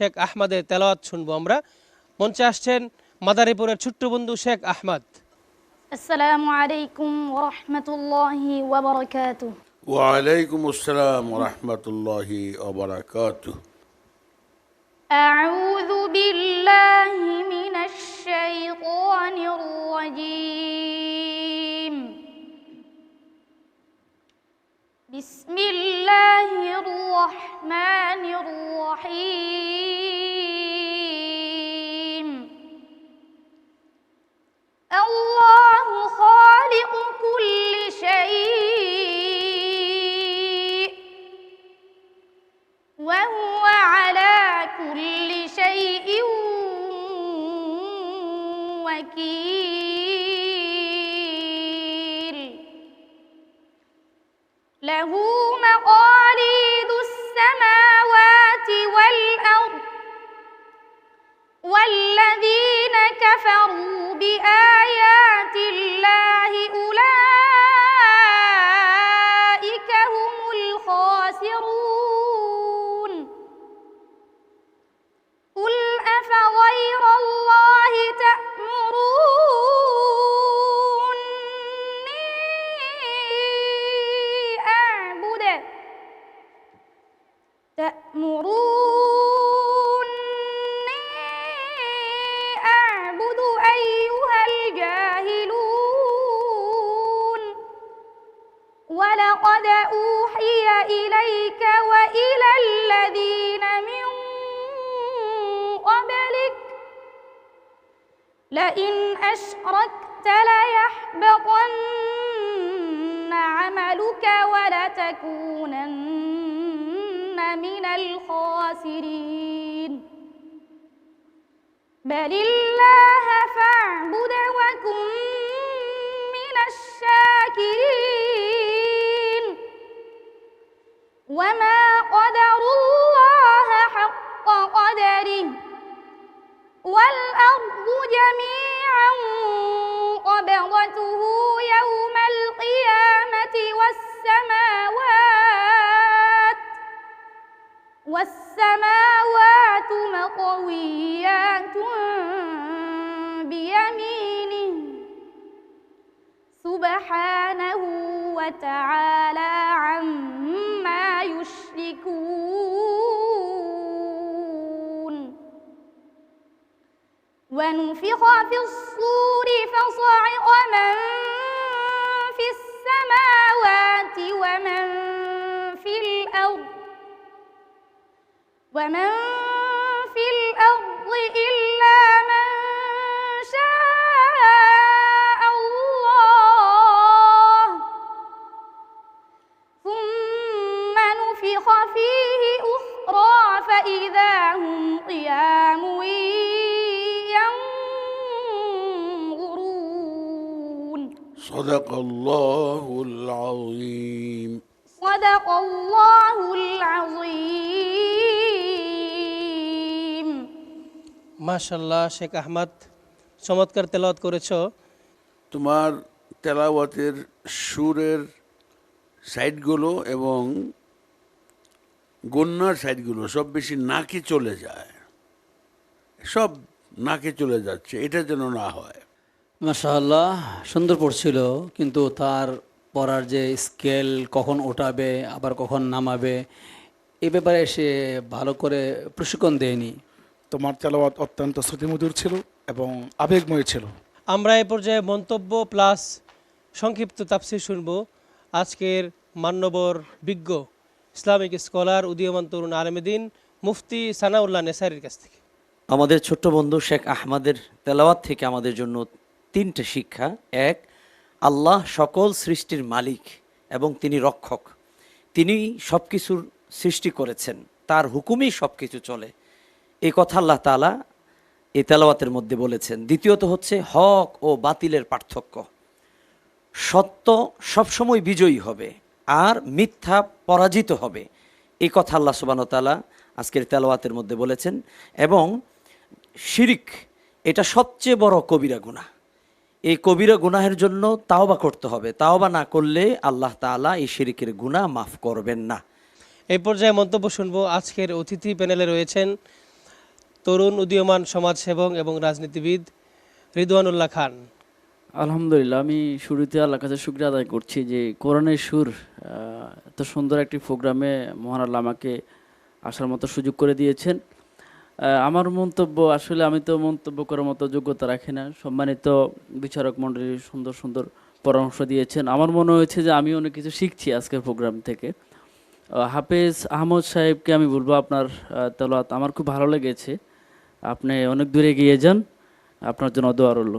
শেখ আহমদের তেলাওয়াত শুনবো আমরা মঞ্চে আসছেন মাদারীপুরের ছোট্ট বন্ধু শেখ আহমদ السلام عليكم ورحمة الله وبركاته ওয়ালাইকুম আসসালাম রহমতুল্লাহ ওবরাকাতুহ أعوذ بالله من الشيطان الرجيم وهو على كل شيء وكيل. له مقاليد ولقد أوحي إليك وإلى الذين من قبلك لئن أشركت ليحبطن عملك ولتكونن من الخاسرين. بل الله فاعبد وكن وما قدروا الله حق قدره والأرض جميعا قبضته يوم القيامة والسماوات والسماوات مطويات بيمينه سبحانه وتعالى عما يشركون. ونفخ في الصور فصعق من في السماوات ومن في الأرض ومن أخرى فإذا هم قيام ينظرون صدق الله العظيم صدق الله العظيم মাশাল্লাহ শেখ আহমদ চমৎকার তেলাওয়াত করেছো তোমার তেলাওয়াতের সুরের সাইডগুলো এবং গন্যার সাইডগুলো সব বেশি নাকে চলে যায়। সব নাকে চলে যাচ্ছে এটা যেন না হয়। মাশাআল্লাহ সুন্দর পড়ছিল কিন্তু তার পড়ার যে স্কেল কখন ওঠাবে আবার কখন নামাবে এ ব্যাপারে সে ভালো করে প্রশিক্ষণ দেয়নি। তোমার তেলাওয়াত অত্যন্ত শ্রুতিমধুর ছিল এবং আবেগময় ছিল। আমরা এ পর্যায়ে মন্তব্য প্লাস সংক্ষিপ্ত তাফসির শুনব। আজকের মান্যবর বিজ্ঞ ইসলামিক স্কলার উদীয়মান তরুণ আলমেদিন মুফতি সানাউল্লাহ নেসারির কাছ থেকে। আমাদের ছোট্ট বন্ধু শেখ আহমদের তেলাওয়াত থেকে আমাদের জন্য তিনটে শিক্ষা। এক, আল্লাহ সকল সৃষ্টির মালিক এবং তিনি রক্ষক। তিনি সব কিছুর সৃষ্টি করেছেন, তার হুকুমেই সব কিছু চলে। এই কথা আল্লাহ তালা এই তেলাওয়াতের মধ্যে বলেছেন। দ্বিতীয়ত হচ্ছে হক ও বাতিলের পার্থক্য। সত্য সবসময় বিজয়ী হবে। আর মিথ্যা পরাজিত হবে। এই কথা আল্লাহ সুবান তালা আজকের তেলাওয়াতের মধ্যে বলেছেন এবং শিরিক এটা সবচেয়ে বড় কবিরা গুনাহ। এই কবিরা গুনাহের জন্য তাওবা করতে হবে। তাওবা না করলে আল্লাহ তাআলা এই শিরিকের গুনাহ মাফ করবেন না। এই পর্যায়ে মন্তব্য শুনব। আজকের অতিথি প্যানেলে রয়েছেন তরুণ উদীয়মান সমাজসেবক এবং রাজনীতিবিদ রিদওয়ানুল্লাহ খান। আলহামদুলিল্লাহ, আমি শুরুতে আল্লাহর কাছে শুক্রিয়া আদায় করছি যে কোরআনের সুর এত সুন্দর একটি প্রোগ্রামে মহান আল্লাহ আমাকে আসার মতো সুযোগ করে দিয়েছেন। আমার মন্তব্য, আসলে আমি তো মন্তব্য করার মতো যোগ্যতা রাখি না। সম্মানিত বিচারক মণ্ডলী সুন্দর সুন্দর পরামর্শ দিয়েছেন। আমার মনে হয়েছে যে আমি অনেক কিছু শিখছি আজকের প্রোগ্রাম থেকে। হাফেজ আহমদ সাহেবকে আমি বলব আপনার তেলাত আমার খুব ভালো লেগেছে। আপনি অনেক দূরে গিয়ে যান। আপনার জন্য দোয়া রইল।